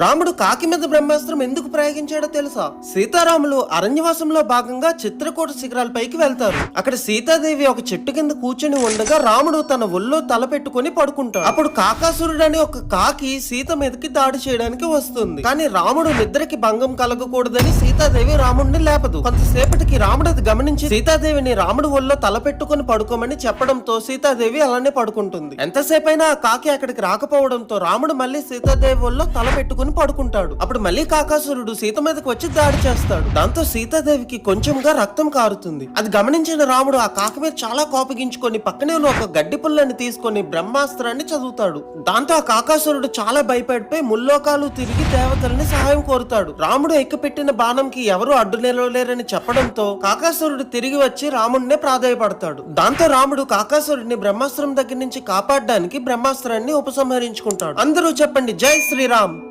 రాముడు కాకి మీద బ్రహ్మాస్త్రం ఎందుకు ప్రయోగించాడో తెలుసా? సీతారాములు అరణ్యవాసంలో భాగంగా చిత్రకూట శిఖరాలపైకి వెళ్తారు. అక్కడ సీతాదేవి ఒక చెట్టు కింద కూర్చుని ఉండగా రాముడు తన ఒళ్ళో తల పెట్టుకుని పడుకుంటాడు. అప్పుడు కాకాసురుడు అనే ఒక కాకి సీత మీదకి దాడి చేయడానికి వస్తుంది. కానీ రాముడు నిద్రకి భంగం కలగకూడదని సీతాదేవి రాముడిని లేపదు. కొంతసేపటికి రాముడు అది గమనించి సీతాదేవిని రాముడు ఒళ్ళో తల పెట్టుకుని పడుకోమని చెప్పడంతో సీతాదేవి అలానే పడుకుంటుంది. ఎంతసేపైనా ఆ కాకి అక్కడికి రాకపోవడంతో రాముడు మళ్ళీ సీతాదేవి ఒళ్ళో తల పెట్టుకుని పడుకుంటాడు. అప్పుడు మళ్ళీ కాకాసురుడు సీత మీదకి వచ్చి దాడి చేస్తాడు. దాంతో సీతాదేవికి కొంచెంగా రక్తం కారుతుంది. అది గమనించిన రాముడు ఆ కాక మీద చాలా కోపగించుకొని పక్కనే ఉన్న ఒక గడ్డి పుల్లని తీసుకొని బ్రహ్మాస్త్రాన్ని చదువుతాడు. దాంతో ఆ కాకాసురుడు చాలా భయపడిపోయి ముల్లోకాలు తిరిగి దేవతలని సహాయం కోరుతాడు. రాముడు ఎక్కపెట్టిన బాణంకి ఎవరు అడ్డు నిలవలేరని చెప్పడంతో కాకాసురుడు తిరిగి వచ్చి రాముడినే ప్రాధాయపడతాడు. దాంతో రాముడు కాకాసురుడిని బ్రహ్మాస్త్రం దగ్గర నుంచి కాపాడడానికి బ్రహ్మాస్త్రాన్ని ఉపసంహరించుకుంటాడు. అందరూ చెప్పండి జై శ్రీరామ్.